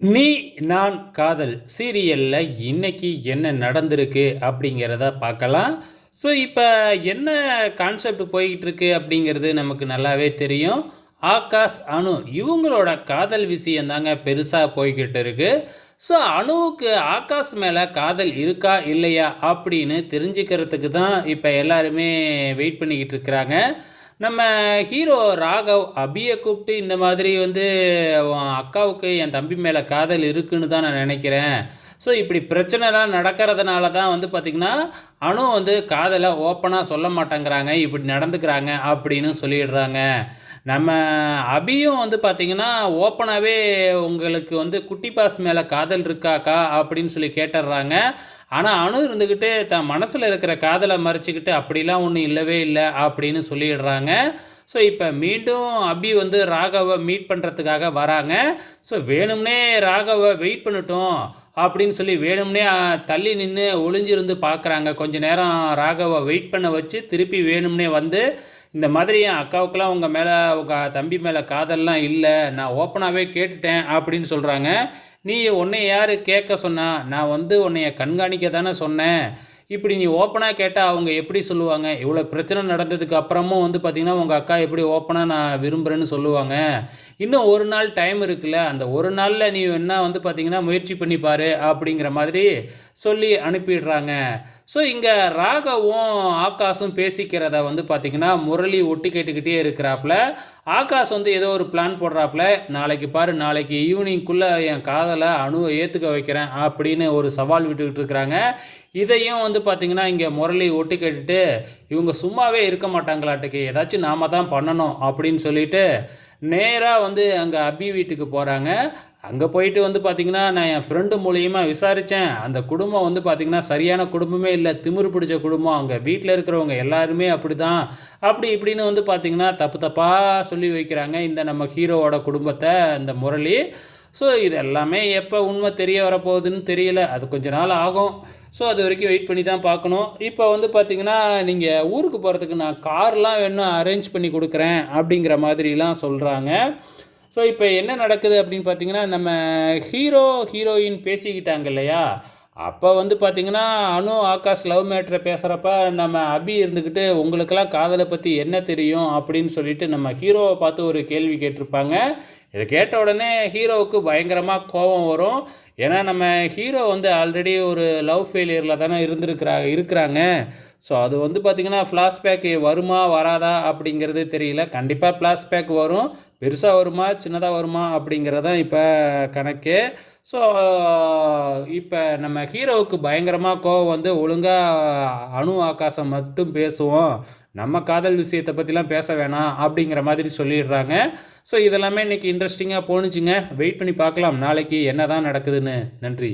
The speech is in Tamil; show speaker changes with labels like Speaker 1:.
Speaker 1: நீ நான் காதல். சீரியலில் இன்னைக்கு என்ன நடந்திருக்கு அப்படிங்கிறத பார்க்கலாம். ஸோ இப்போ என்ன கான்செப்ட் போய்கிட்டு இருக்கு அப்படிங்கிறது நமக்கு நல்லாவே தெரியும். ஆகாஷ் அணு இவங்களோட காதல் விஷயம் தாங்க பெருசாக போய்கிட்டு இருக்கு. ஸோ அணுவுக்கு ஆகாஷ் மேலே காதல் இருக்கா இல்லையா அப்படின்னு தெரிஞ்சுக்கிறதுக்கு தான் இப்போ எல்லாருமே வெயிட் பண்ணிக்கிட்டு இருக்கிறாங்க. நம்ம ஹீரோ ராகவ் அபியை கூப்பிட்டு இந்த மாதிரி வந்து உன் அக்காவுக்கு என் தம்பி மேலே காதல் இருக்குன்னு தான் நான் நினைக்கிறேன். ஸோ இப்படி பிரச்சனைலாம் நடக்கிறதுனால தான் வந்து பார்த்திங்கன்னா அணு வந்து காதலை ஓப்பனாக சொல்ல மாட்டேங்கிறாங்க இப்படி நடந்துக்கிறாங்க அப்படின்னு சொல்லிடுறாங்க. நம்ம அபியும் வந்து பார்த்திங்கன்னா ஓப்பனாகவே உங்களுக்கு வந்து குட்டி பாஸ் மேலே காதல் இருக்காக்கா அப்படின்னு சொல்லி கேட்டுடுறாங்க. ஆனால் அணு இருந்துக்கிட்டு தன் மனசில் இருக்கிற காதலை மறைச்சிக்கிட்டு அப்படிலாம் ஒன்றும் இல்லவே இல்லை அப்படின்னு சொல்லிடுறாங்க. ஸோ இப்போ மீண்டும் அபி வந்து ராகவை மீட் பண்ணுறதுக்காக வராங்க. ஸோ வேணும்னே ராகவை வெயிட் பண்ணட்டும் அப்படின்னு சொல்லி வேணும்னே தள்ளி நின்று ஒளிஞ்சிருந்து பார்க்குறாங்க கொஞ்ச நேரம் ராகவை வெயிட் பண்ண வச்சு திருப்பி வேணும்னே வந்து இந்த மாதிரி என் அக்காவுக்கெல்லாம் உங்கள் மேலே உங்கள் தம்பி மேலே காதல்லாம் இல்லை. நான் ஓப்பனாகவே கேட்டுட்டேன் அப்படின்னு சொல்கிறாங்க நீ உன்னை யார் கேட்க சொன்னா நான் வந்து உன்னைய கண்காணிக்க தானே சொன்னேன். இப்படி நீ ஓப்பனாக கேட்டால் அவங்க எப்படி சொல்லுவாங்க? இவ்வளோ பிரச்சனை நடந்ததுக்கு அப்புறமும் வந்து பார்த்திங்கன்னா உங்கள் அக்கா எப்படி ஓப்பனாக நான் விரும்புகிறேன்னு சொல்லுவாங்க. இன்னும் ஒரு நாள் டைம் இருக்குல்ல அந்த ஒரு நாளில் நீ என்ன வந்து பார்த்திங்கன்னா முயற்சி பண்ணி பாரு அப்படிங்கிற மாதிரி சொல்லி அனுப்பிடுறாங்க. ஸோ இங்கே ராகவும் ஆகாஷும் பேசிக்கிறத வந்து பார்த்திங்கன்னா முரளி ஒட்டி கேட்டுக்கிட்டே இருக்கிறாப்புல. ஆகாஷ் வந்து ஏதோ ஒரு பிளான் போடுறாப்புல. நாளைக்கு பாரு நாளைக்கு ஈவினிங்குள்ளே என் காதலை அணுவை ஏற்றுக்க வைக்கிறேன் அப்படின்னு ஒரு சவால் விட்டுக்கிட்டு இருக்கிறாங்க. இதையும் வந்து பார்த்திங்கன்னா இங்கே முரளி ஒட்டி கேட்டுட்டு இவங்க சும்மாவே இருக்க மாட்டாங்களாட்டுக்கு ஏதாச்சும் நாம் தான் பண்ணணும் அப்படின்னு சொல்லிட்டு நேராக வந்து அங்கே அபி வீட்டுக்கு போகிறாங்க அங்கே போயிட்டு வந்து பார்த்திங்கன்னா நான் என் ஃப்ரெண்டு மூலியமாக விசாரித்தேன் அந்த குடும்பம் வந்து பார்த்திங்கன்னா சரியான குடும்பமே இல்லை. திமிரு பிடிச்ச குடும்பம். அங்கே வீட்டில் இருக்கிறவங்க எல்லாருமே அப்படி தான் அப்படி இப்படின்னு வந்து பார்த்திங்கன்னா தப்பு தப்பாக சொல்லி வைக்கிறாங்க. இந்த நம்ம ஹீரோவோட குடும்பத்தை இந்த முரளி. ஸோ இது எல்லாமே எப்போ உண்மை தெரிய வரப்போகுதுன்னு தெரியல. அது கொஞ்ச நாள் ஆகும். ஸோ அது வரைக்கும் வெயிட் பண்ணி தான் பார்க்கணும். இப்போ வந்து பார்த்திங்கன்னா நீங்கள் ஊருக்கு போகிறதுக்கு நான் கார்லாம் வேணும் அரேஞ்ச் பண்ணி கொடுக்குறேன் அப்படிங்கிற மாதிரிலாம் சொல்கிறாங்க ஸோ இப்போ என்ன நடக்குது அப்படின்னு பார்த்தீங்கன்னா நம்ம ஹீரோ ஹீரோயின் பேசிக்கிட்டாங்க இல்லையா? அப்போ வந்து பார்த்திங்கன்னா அனு ஆகாஷ் லவ் மேட்ரை பேசுகிறப்ப நம்ம அபி இருந்துக்கிட்டு உங்களுக்கெல்லாம் காதலை பற்றி என்ன தெரியும்? அப்படின்னு சொல்லிட்டு நம்ம ஹீரோவை பார்த்து ஒரு கேள்வி கேட்டிருப்பாங்க. இதை கேட்ட உடனே ஹீரோவுக்கு பயங்கரமாக கோபம் வரும். ஏன்னா நம்ம ஹீரோ வந்து ஆல்ரெடி ஒரு லவ் ஃபெயிலியரில் தானே இருந்திருக்கிறா இருக்கிறாங்க. ஸோ அது வந்து பார்த்திங்கன்னா ஃப்ளாஷ்பேக் வருமா வராதா அப்படிங்கிறது தெரியல. கண்டிப்பாக ஃப்ளாஷ்பேக் வரும். பெருசாக வருமா சின்னதாக வருமா அப்படிங்கிறதான் இப்போ கணக்கு. ஸோ இப்போ நம்ம ஹீரோவுக்கு பயங்கரமாக கோவம் வந்து ஒழுங்காக அணு ஆகாசம் மட்டும் பேசுவோம். நம்ம காதல் விஷயத்தை பற்றிலாம் பேச வேணாம் அப்படிங்கிற மாதிரி சொல்லிடுறாங்க. ஸோ இதெல்லாமே இன்றைக்கி இன்ட்ரெஸ்டிங்காக போணுச்சுங்க. வெயிட் பண்ணி பார்க்கலாம். நாளைக்கு என்ன தான் நடக்குதுன்னு. நன்றி.